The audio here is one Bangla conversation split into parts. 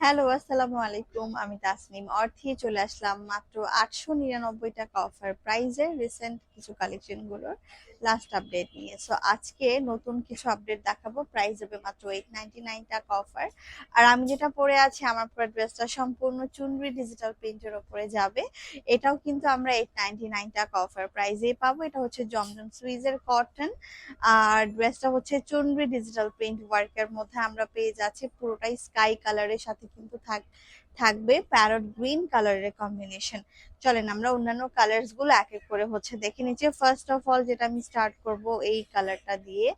হ্যালো, আসসালামু আলাইকুম। আমি তাসনিম অর্থে চলে আসলাম মাত্র আটশো নিরানব্বই টাকা অফার প্রাইজে রিসেন্ট কিছু কালেকশনগুলোর। লাস্ট আপডেট নিয়ে। সো আজকে নতুন কিছু আপডেট দেখাবো। প্রাইস হবে মাত্র এইট নাইনটি নাইন টাকা অফার আর আমি যেটা পরে আছি, আমার পুরো ড্রেসটা সম্পূর্ণ চুনরি ডিজিটাল প্রিন্টের ওপরে যাবে। এটাও কিন্তু আমরা এইট নাইনটি নাইন টাকা অফার প্রাইজেই পাবো। এটা হচ্ছে জমজম সুইজের কটন আর ড্রেসটা হচ্ছে চুনরি ডিজিটাল প্রিন্ট ওয়ার্কের মধ্যে আমরা পেয়ে যাচ্ছি। পুরোটাই স্কাই কালারের সাথে কিন্তু থাক থাকবে প্যারট গ্রিন কালারের কম্বিনেশন চলেন আমরা অন্যান্য কালার্সগুলো এক এক করে হচ্ছে দেখে নিচ্ছি। ফার্স্ট অফ অল যেটা আমি স্টার্ট করব এই কালারটা দিয়ে,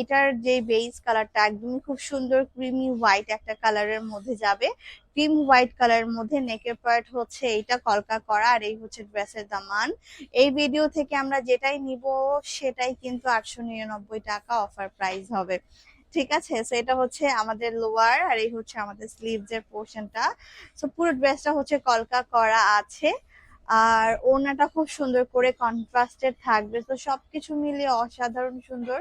এটার যে বেস কালারটা একদমই খুব সুন্দর ক্রিমি হোয়াইট একটা কালারের মধ্যে যাবে। ক্রিম হোয়াইট কালারের মধ্যে নেকের পার্ট হচ্ছে এইটা কলকা করা আর এই হচ্ছে ড্রেসের দামান। এই ভিডিও থেকে আমরা যেটাই নিব সেটাই কিন্তু আটশো নিরানব্বই টাকা অফার প্রাইস হবে। ঠিক আছে? সো এটা হচ্ছে আমাদের লোয়ার আর এই হচ্ছে আমাদের স্লিভস এর পোর্শনটা সো পুরো ড্রেসটা হচ্ছে কলকা করা আছে। আর ওনাটা খুব সুন্দর করে কন্ট্রাস্টেড থাকবে। তো সবকিছু মিলিয়ে অসাধারণ সুন্দর।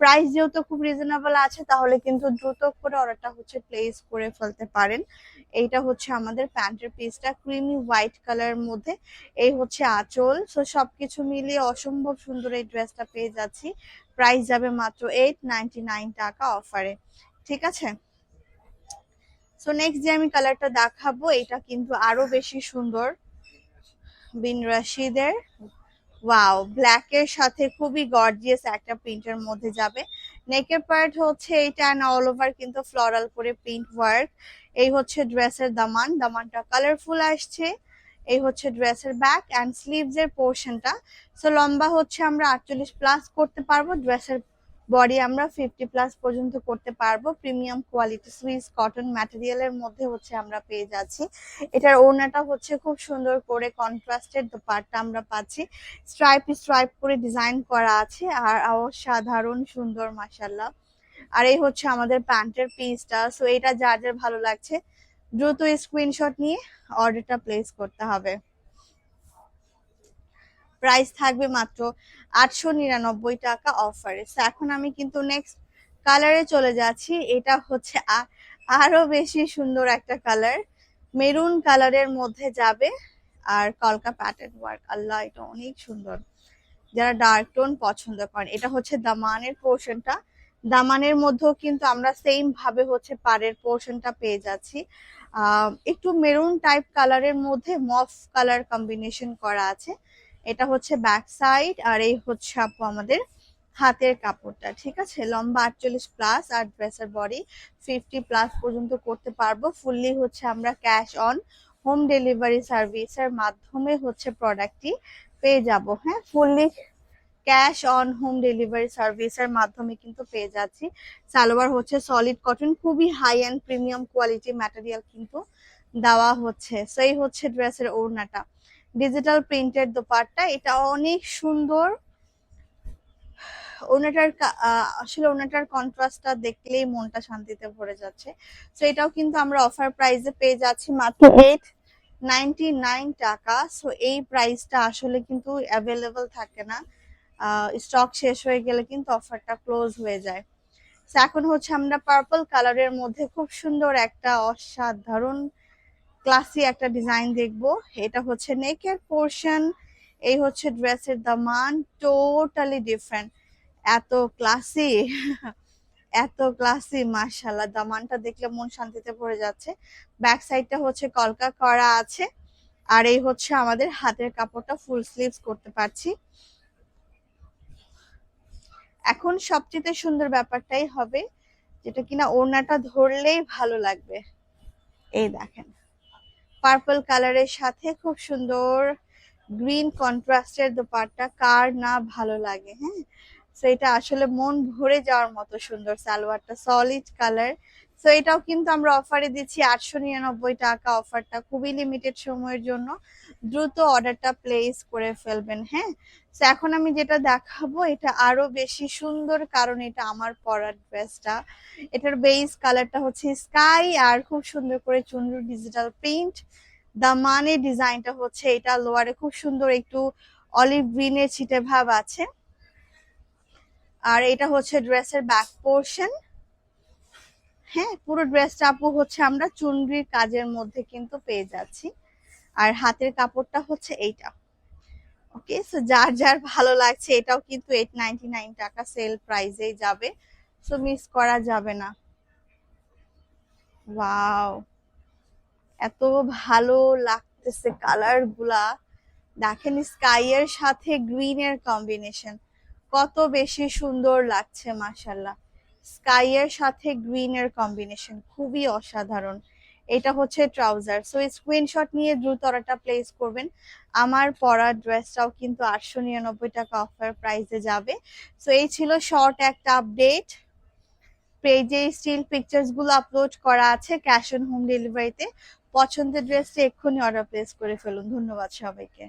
প্রাইস যেহেতু খুব রিজনেবল আছে, তাহলে কিন্তু দ্রুত করে অর্ডারটা হচ্ছে প্লেস করে ফেলতে পারেন। এইটা হচ্ছে আমাদের প্যান্টের পিসটা ক্রিমি হোয়াইট কালারের মধ্যে। এই হচ্ছে আঁচল। সো সবকিছু মিলিয়ে অসম্ভব সুন্দর এই ড্রেসটা পেয়ে যাচ্ছি। প্রাইস যাবে মাত্র এইট টাকা অফারে ঠিক আছে? সো নেক্সট যে আমি কালারটা দেখাবো এটা কিন্তু আরও বেশি সুন্দর। বিন রাশিদের। ওয়াও ব্ল্যাক এর সাথে খুবই গর্জিয়াস একটা প্রিন্টের মধ্যে যাবে। নেকের পার্ট হচ্ছে এইটা না অল ওভার কিন্তু ফ্লোরাল করে প্রিন্ট ওয়ার্ক এই হচ্ছে ড্রেসের দামান, দামানটা কালারফুল আসছে। এই হচ্ছে ড্রেসের ব্যাক অ্যান্ড স্লিভস এর পোর্শনটা সো লম্বা হচ্ছে আমরা আটচল্লিশ প্লাস করতে পারব ড্রেসের বডি আমরা ফিফটি প্লাস পর্যন্ত করতে পারব। প্রিমিয়াম কোয়ালিটি সুইস কটন ম্যাটেরিয়ালের মধ্যে হচ্ছে আমরা পেয়ে যাচ্ছি। এটার ওড়নাটা হচ্ছে খুব সুন্দর করে কন্ট্রাস্টেড পার্টটা আমরা পাচ্ছি। স্ট্রাইপ স্ট্রাইপ করে ডিজাইন করা আছে আর অসাধারণ সুন্দর মাসাল্লাহ আর এই হচ্ছে আমাদের প্যান্টের পিসটা সো এটা যার যার ভালো লাগছে, দ্রুত স্ক্রিনশট নিয়ে অর্ডারটা প্লেস করতে হবে। প্রাইস থাকবে মাত্র আটশো নিরানব্বই টাকা অফারে এখন আমি কিন্তু নেক্সট কালারে চলে যাচ্ছি। এটা হচ্ছে আরও বেশি সুন্দর একটা কালার মেরুন কালারের মধ্যে যাবে। আর কলকা প্যাটার্ন ওয়ার্ক আল্লাহ, এটা অনেক সুন্দর। যারা ডার্ক টোন পছন্দ করেন, এটা হচ্ছে দামানের পোর্শনটা দামানের মধ্যেও কিন্তু আমরা সেম ভাবে হচ্ছে পাড়ের পোর্শনটা পেয়ে যাচ্ছি। একটু মেরুন টাইপ কালারের মধ্যে মফ কালার কম্বিনেশন করা আছে। এটা হচ্ছে ব্যাক সাইড আর এই হচ্ছে আপু আমাদের হাতের কাপড়টা, ঠিক আছে? লম্বা আটচল্লিশ প্লাস আর ড্রেসের বডি ফিফটি প্লাস পর্যন্ত করতে পারব। ফুললি হচ্ছে আমরা ক্যাশ অন হোম ডেলিভারি সার্ভিসের মাধ্যমে হচ্ছে প্রোডাক্টটি পেয়ে যাব হ্যাঁ? Fully cash on home delivery সার্ভিসের মাধ্যমে কিন্তু পেয়ে যাচ্ছি। সালোয়ার হচ্ছে সলিড কটন খুবই high and premium quality material কিন্তু দেওয়া হচ্ছে। সেই হচ্ছে ড্রেসের ওড়নাটা। ডিজিটাল প্রিন্টেড দোপাট্টা এটা অনেক সুন্দর। ওনাটার আসলে ওনাটার কন্ট্রাস্টটা দেখলেই মনটা শান্তিতে ভরে যাচ্ছে। তো এটাও কিন্তু আমরা অফার প্রাইসে পেয়ে যাচ্ছি মাত্র এইট নাইনটি নাইন টাকা। সো এই প্রাইসটা আসলে কিন্তু অ্যাভেলেবল থাকে না। স্টক শেষ হয়ে গেলে কিন্তু অফারটা ক্লোজ হয়ে যায়। এখন হচ্ছে আমরা পার্পল কালারের মধ্যে খুব সুন্দর একটা অসাধারণ ক্লাসি একটা ডিজাইন দেখব। এটা হচ্ছে নেকের পোর্শন, এই হচ্ছে ড্রেসের দামান, টোটালি ডিফারেন্ট। এত ক্লাসি এত ক্লাসি মার্শাল্লাহ দামানটা দেখলে মন শান্তিতে ভরে যাচ্ছে। ব্যাক সাইডটা হচ্ছে কলকা করা আছে, আর এই হচ্ছে আমাদের হাতের কাপড়টা ফুল স্লিভস করতে পারছি। এখন সবচেয়ে সুন্দর ব্যাপারটাই হবে, যেটা কিনা ওড়নাটা ধরলেই ভালো লাগবে। এই দেখেন। পার্পল কালারের সাথে খুব সুন্দর গ্রিন কন্ট্রাস্টের দোপাট্টা। কার না ভালো লাগে হ্যাঁ? এটা আসলে মন ভরে যাওয়ার মতো সুন্দর সালোয়ারটা সলিড কালার সো এটাও কিন্তু আমরা অফারে দিচ্ছি আটশো নিরানব্বই টাকা অফারটা খুবই লিমিটেড সময়ের জন্য। দ্রুত অর্ডারটা প্লেস করে ফেলবেন হ্যাঁ? তো এখন আমি যেটা দেখাবো, এটা আরও বেশি সুন্দর কারণ এটা আমার পরার ড্রেসটা এটার বেস কালারটা হচ্ছে স্কাই আর খুব সুন্দর করে চুনরু ডিজিটাল প্রিন্ট দামানে ডিজাইনটা হচ্ছে এটা লোয়ারে খুব সুন্দর একটু অলিভ গ্রিনের ছিটে ভাব আছে। আর এটা হচ্ছে ড্রেসের ব্যাক পোর্শন হ্যাঁ পুরো ড্রেসটা আপু হচ্ছে আমরা চুনরির কাজের মধ্যে কিন্তু পেয়ে যাচ্ছি। আর হাতের কাপড়টা হচ্ছে এইটা। ওকে সো যার যার ভালো লাগছে এটাও কিন্তু এইট নাইনটি নাইন টাকা সেল প্রাইসেই যাবে। সো মিস করা যাবে না। ওয়াও এত ভালো লাগতেছে কালারগুলা। দেখেন স্কাই এর সাথে গ্রিন এর কম্বিনেশন কত বেশি সুন্দর লাগছে মাশাল্লাহ স্কাই এর সাথে গ্রিন এর কম্বিনেশন খুবই অসাধারণ। এটা হচ্ছে ট্রাউজার সো স্ক্রিনশট নিয়ে দ্রুত অর্ডারটা প্লেস করবেন। আমার পরা ড্রেসটাও কিন্তু আটশো নিরানব্বই টাকা অফার প্রাইসে যাবে। সো এই ছিল শর্ট একটা আপডেট পেজে স্টিল পিকচার্সগুলো আপলোড করা আছে ক্যাশ অন হোম ডেলিভারিতে পছন্দের ড্রেসটা এক্ষুনি অর্ডার প্লেস করে ফেলুন। ধন্যবাদ সবাইকে।